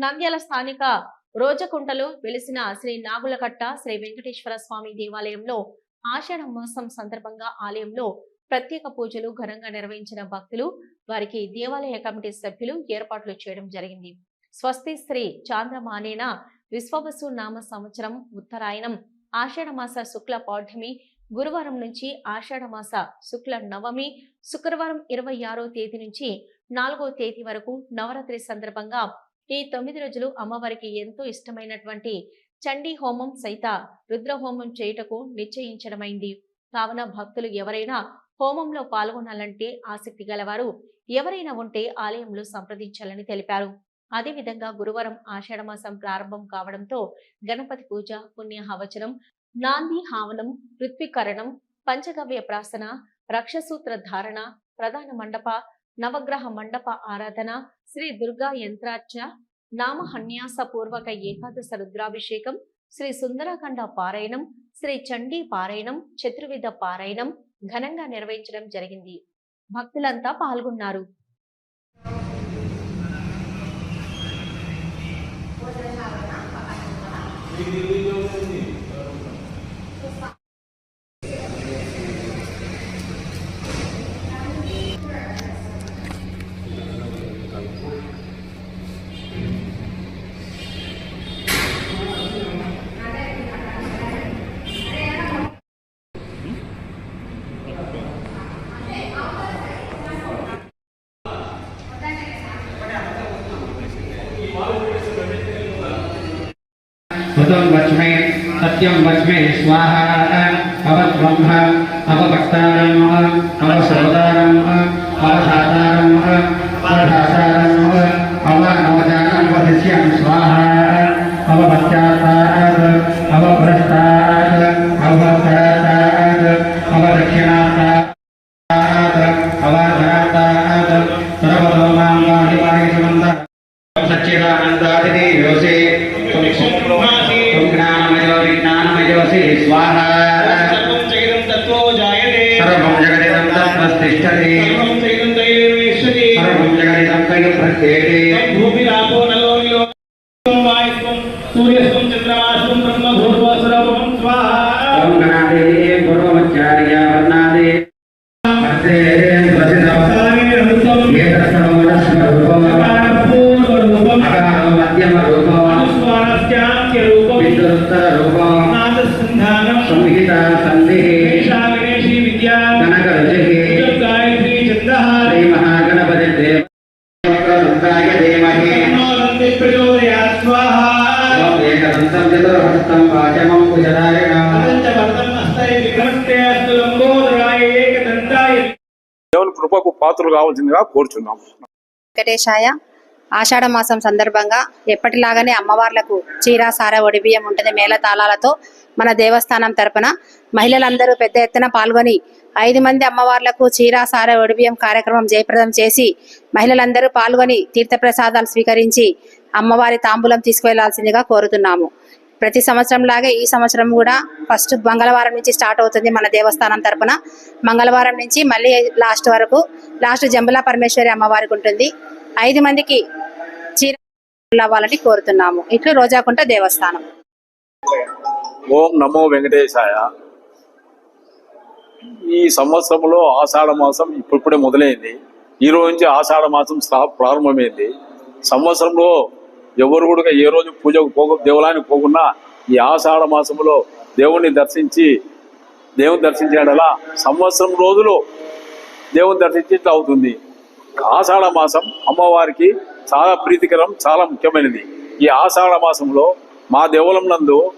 నంద్యాల స్థానిక రోజకుంటలో వెలిసిన శ్రీ నాగులకట్ట శ్రీ వెంకటేశ్వర స్వామి దేవాలయంలో ఆషాఢ మాసం సందర్భంగా ఆలయంలో ప్రత్యేక పూజలు ఘనంగా నిర్వహించిన భక్తులు వారికి దేవాలయ కమిటీ సభ్యులు ఏర్పాట్లు చేయడం జరిగింది. స్వస్తి శ్రీ చాంద్రమానేన విశ్వవసు నామ సంవత్సరం ఉత్తరాయణం ఆషాఢ మాస శుక్ల పౌర్ణమి గురువారం నుంచి ఆషాఢ మాస శుక్ల నవమి శుక్రవారం ఇరవై ఆరో తేదీ నుంచి నాలుగో తేదీ వరకు నవరాత్రి సందర్భంగా ఈ తొమ్మిది రోజులు అమ్మవారికి ఎంతో ఇష్టమైనటువంటి చండీ హోమం సైత రుద్ర హోమం చేయుటకు నిశ్చయించడమైంది. కావున భక్తులు ఎవరైనా హోమంలో పాల్గొనాలంటే ఆసక్తి గలవారు ఎవరైనా ఉంటే ఆలయంలో సంప్రదించాలని తెలిపారు. అదేవిధంగా గురువారం ఆషాఢమాసం ప్రారంభం కావడంతో గణపతి పూజ పుణ్యహవచనం నాంది హావనం పృథ్వీకరణం పంచగవ్య ప్రాసన రక్షసూత్ర ధారణ ప్రధాన మండప నవగ్రహ మండప ఆరాధన శ్రీ దుర్గా యంత్రార్చ నామహన్యాస పూర్వక ఏకాదశ రుద్రాభిషేకం శ్రీ సుందరాఖండ పారాయణం శ్రీ చండీ పారాయణం చతుర్విధ పారాయణం ఘనంగా నిర్వహించడం జరిగింది. భక్తులంతా పాల్గొన్నారు. ऋतं वच्मे सत्यं वच्मे स्वाहा अवब्रह्म अवभक्तारम् अवसोदारम् अवसातारम् अवधातारम् अवनवजानम् वदिष्यं स्वाहा अवपश्चात्तात् अवभ्रष्टात् अवभक्तात् अवदक्षिणात् अवाधनात् सर्वतो मां वाहिवाहि सुमन्तः सच्चिदानन्दादिने తిష్టతి సర్వం జగనిదం తగిన ప్రత్యేటి భూమిరాపో నలో వాయుత్వం సూర్యస్వం చంద్రమాస్వం బ్రహ్మ భూర్వస్వరూపం స్వాహ. గణాదే పూర్వమచార్య వర్ణాదే. దేవుని కృపకు పాత్రలు కావాల్సిందిగా కోరుచున్నాం. వెంకటేశాయ ఆషాఢ మాసం సందర్భంగా ఎప్పటిలాగానే అమ్మవార్లకు చీర సార ఒడిబియ్యం ఉంటుంది మేళ తాళాలతో మన దేవస్థానం తరపున మహిళలందరూ పెద్ద ఎత్తున పాల్గొని ఐదు మంది అమ్మవార్లకు చీర సార ఒడిబియ్యం కార్యక్రమం జయప్రదం చేసి మహిళలందరూ పాల్గొని తీర్థప్రసాదాలు స్వీకరించి అమ్మవారి తాంబూలం తీసుకువెళ్ళాల్సిందిగా కోరుతున్నాము. ప్రతి సంవత్సరం లాగే ఈ సంవత్సరం కూడా ఫస్ట్ మంగళవారం నుంచి స్టార్ట్ అవుతుంది మన దేవస్థానం తరపున. మంగళవారం నుంచి మళ్ళీ లాస్ట్ వరకు లాస్ట్ జంబులా పరమేశ్వరి అమ్మవారికి ఉంటుంది. ఐదు మందికి చీర అవ్వాలని కోరుతున్నాము. ఇట్లు రోజాకుంట దేవస్థానం. ఓం నమో వెంకటేశాయ. ఈ సంవత్సరంలో ఆషాఢ మాసం ఇప్పుడిప్పుడే మొదలైంది. ఈ రోజు నుంచి ఆషాఢ మాసం ప్రారంభమైంది. సంవత్సరంలో ఎవరు కూడా ఏ రోజు పూజకు పోక దేవాలయానికి పోకుండా ఈ ఆషాఢ మాసంలో దేవుణ్ణి దర్శించి దేవుని దర్శించేలా సంవత్సరం రోజులు దేవుని దర్శించినట్లు అవుతుంది. ఆషాఢ మాసం అమ్మవారికి చాలా ప్రీతికరం చాలా ముఖ్యమైనది. ఈ ఆషాఢ మాసంలో మా దేవలం నందు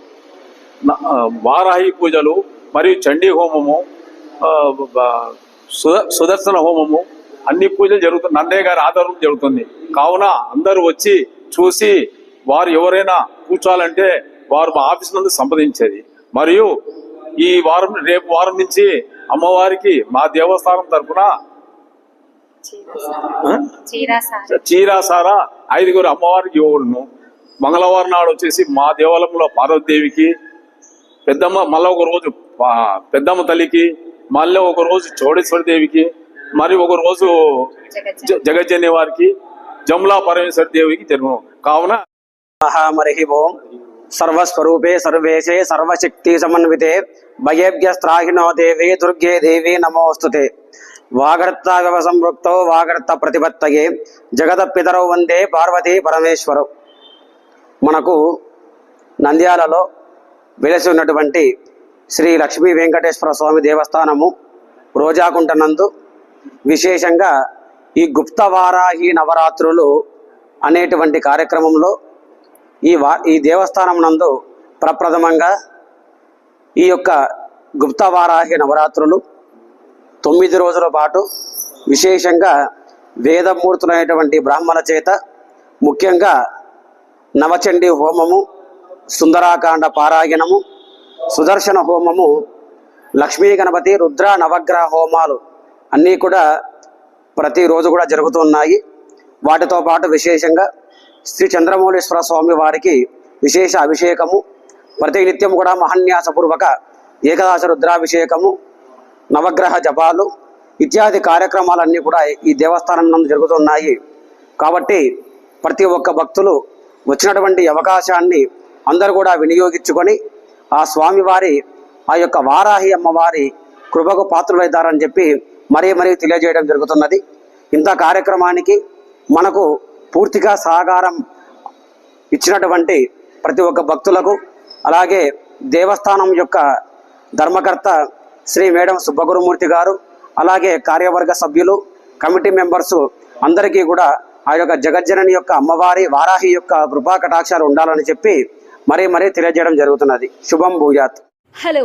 వారాహి పూజలు మరియు చండీ హోమము సుద- సుదర్శన హోమము అన్ని పూజలు జరుగుతుంది నందయ్య గారి ఆధారం జరుగుతుంది. కావున అందరూ వచ్చి చూసి వారు ఎవరైనా కూర్చోాలంటే వారు మా ఆఫీస్ నందు సంప్రదించేది. మరియు ఈ వారం రేపు వారం నుంచి అమ్మవారికి మా దేవస్థానం తరఫున చీర సార చీరాసారా. ఐదుగురు అమ్మవారికి ఇవ్వడును మంగళవారం నాడు వచ్చేసి మా దేవాలయంలో పార్వతీదేవికి పెద్దమ్మ మళ్ళీ ఒక రోజు పెద్దమ్మ తల్లికి మళ్ళీ ఒక రోజు చౌడేశ్వరి దేవికి మరి ఒక రోజు జగజ్జని వారికి జమ్లా పరమేశ్వర దేవికి జరుగును కావున మహామరి ఓం. సర్వస్వరూపే సర్వేశే సర్వశక్తి సమన్వితే. భయేభ్యస్త్రాహినో దేవి దుర్గే దేవి నమోస్తుతే. వాగర్త సంవృక్తో వాగర్త ప్రతిపత్తయే. జగత పితరవు వందే పార్వతీ పరమేశ్వరు. మనకు నంద్యాలలో వెలసి ఉన్నటువంటి శ్రీ లక్ష్మీ వెంకటేశ్వర స్వామి దేవస్థానము రోజాకుంట నందు. విశేషంగా ఈ గుప్తవారాహి నవరాత్రులు అనేటువంటి కార్యక్రమంలో ఈ వా ఈ దేవస్థానం నందు ప్రప్రథమంగా ఈ యొక్క గుప్తవారాహి నవరాత్రులు తొమ్మిది రోజుల పాటు విశేషంగా వేదమూర్తులైనటువంటి బ్రాహ్మణ చేత ముఖ్యంగా నవచండి హోమము సుందరాకాండ పారాయణము సుదర్శన హోమము లక్ష్మీ గణపతి రుద్ర నవగ్రహ హోమాలు అన్నీ కూడా ప్రతిరోజు కూడా జరుగుతున్నాయి వాటితో పాటు విశేషంగా శ్రీ చంద్రమౌళేశ్వర స్వామి వారికి విశేష అభిషేకము ప్రతి నిత్యం కూడా మహన్యాసపూర్వక ఏకదాశ రుద్రాభిషేకము నవగ్రహ జపాలు ఇత్యాది కార్యక్రమాలన్నీ కూడా ఈ దేవస్థానం నందు జరుగుతున్నాయి. కాబట్టి ప్రతి ఒక్క భక్తులు వచ్చినటువంటి అవకాశాన్ని అందరూ కూడా వినియోగించుకొని ఆ స్వామివారి ఆ యొక్క వారాహి అమ్మవారి కృపకు పాత్రులైతారని చెప్పి మరీ మరీ తెలియజేయడం జరుగుతున్నది. ఇంత కార్యక్రమానికి మనకు పూర్తిగా సహకారం ఇచ్చినటువంటి ప్రతి ఒక్క భక్తులకు అలాగే దేవస్థానం యొక్క ధర్మకర్త శ్రీ మేడం సుబ్బగురుమూర్తి గారు అలాగే కార్యవర్గ సభ్యులు కమిటీ మెంబర్స్ అందరికీ కూడా ఆ యొక్క జగజ్జనని యొక్క అమ్మవారి వారాహి యొక్క కృపా కటాక్షాలు ఉండాలని చెప్పి మరీ మరీ తెలియజేయడం జరుగుతున్నది. శుభం భూజాత్ హలో.